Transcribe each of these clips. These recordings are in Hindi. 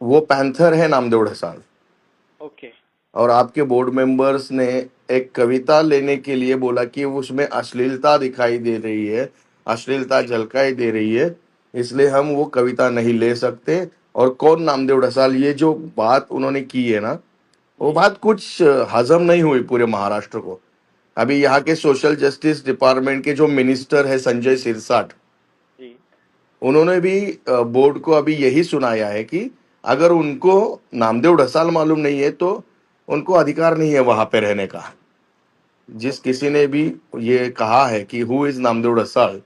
वो पैंथर है नामदेव ढसाल। ओके। और आपके बोर्ड मेंबर्स ने एक कविता लेने के लिए बोला कि उसमें अश्लीलता दिखाई दे रही है अश्लीलता झलकाई दे रही है इसलिए हम वो कविता नहीं ले सकते। और कौन नामदेव ढसाल? ये जो बात उन्होंने की है ना वो बात कुछ हजम नहीं हुई पूरे महाराष्ट्र को। अभी यहाँ के सोशल जस्टिस डिपार्टमेंट के जो मिनिस्टर है संजय सिरसाट उन्होंने भी बोर्ड को अभी यही सुनाया है कि अगर उनको नामदेव ढसाल मालूम नहीं है तो उनको अधिकार नहीं है वहाँ पे रहने का। जिस किसी ने भी ये कहा है कि हु इज़ नामदेव ढसाल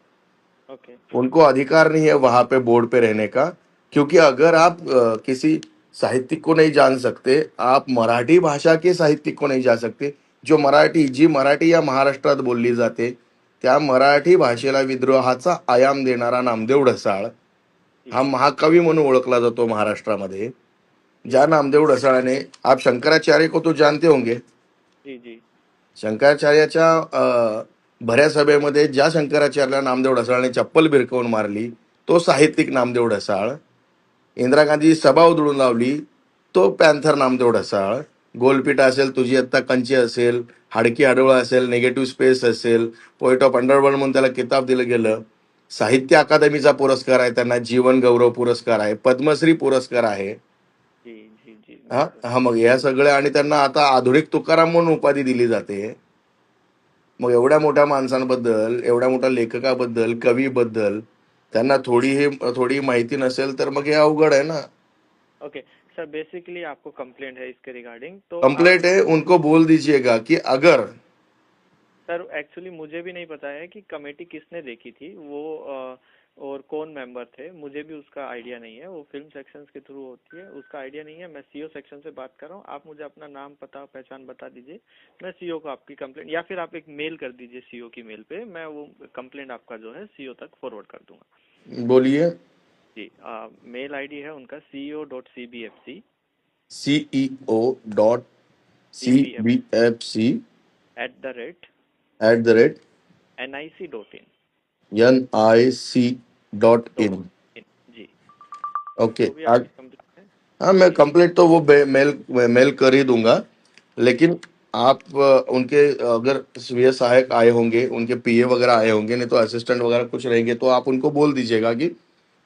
उनको अधिकार नहीं है वहाँ पे बोर्ड पे रहने का क्योंकि अगर आप किसी साहित्यिक को नहीं जान सकते आप मराठी भाषा के साहित्यिक को नहीं जान सकते जो मराठी जी मराठी या महाराष्ट्रात बोलली जाते त्या मराठी भाषेला विद्रोहाचा आयाम देणारा नामदेव ढसाळ हा महाकवी म्हणून ओळखला जातो महाराष्ट्रामध्ये ज्या नामदेव ढसाळाने आप शंकराचार्य को तो जानते होंगे. जी जी. शंकराचार्याच्या भऱ्या सभेमध्ये ज्या शंकराचार्याला नामदेव ढसाळने चप्पल भिरकवून मारली तो साहित्यिक नामदेव ढसाळ. इंदिरा गांधी सभा उधळून लावली तो पॅन्थर नामदेव ढसाळ. गोलपीठ असेल तुझी आत्ता कंची असेल हाडकी आडवळ असेल निगेटिव्ह स्पेस असेल पोएट ऑफ अंडरवर्ल्ड म्हणून त्याला किताब दिलं गेलं. साहित्य अकादमीचा पुरस्कार आहे त्यांना जीवन गौरव पुरस्कार आहे पद्मश्री पुरस्कार आहे. हा हा मग या सगळ्या आणि त्यांना आता आधुनिक तुकाराम म्हणून उपाधी दिली जाते. मग एवढ्या मोठ्या माणसांबद्दल एवढ्या मोठ्या लेखकाबद्दल कवीबद्दल त्यांना थोडी हे थोडी माहिती नसेल तर मग हे अवघड आहे ना. ओके सर बेसिकली आपको कंप्लेंट है इसके रिगार्डिंग तो कंप्लेंट है उनको बोल दीजिएगा कि अगर सर एक्चुअली मुझे भी नहीं पता है कि कमेटी किसने देखी थी। वो और कौन मेंबर थे? मुझे भी उसका आइडिया नहीं है। वो फ़िल्म सेक्शंस के थ्रू होती है। उसका आइडिया नहीं है। मैं सीओ सेक्शन से बात कर रहा हूँ। आप मुझे अपना नाम पता पहचान बता दीजिए। मैं सीओ को आपकी कंप्लेंट या फिर आप एक मेल कर दीजिए सीओ की मेल पे। मैं वो कंप्लेंट आपका जो है सीओ तक फॉरवर्ड कर दूँगा। बोलिए। जी आ, मेल आईडी है उनका CEO dot C B F C CEO dot C B F C at the rate at the rate N I C dot in N I C dot in ji okay है। मैं कंप्लीट तो वो मेल मेल कर ही दूँगा लेकिन आप उनके अगर स्वीय सहायक आए होंगे उनके पीए वगैरह आए होंगे नहीं तो असिस्टेंट वगैरह कुछ रहेंगे तो आप उनको बोल दीजिएगा कि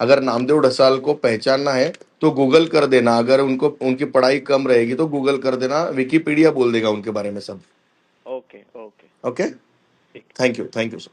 अगर नामदेव ढसाल को पहचानना है तो गूगल कर देना अगर उनको उनकी पढ़ाई कम रहेगी तो गूगल कर देना विकीपीडिया बोल देगा उनके बारे में सब। Okay. Okay. Okay. Thank you. Thank you, sir.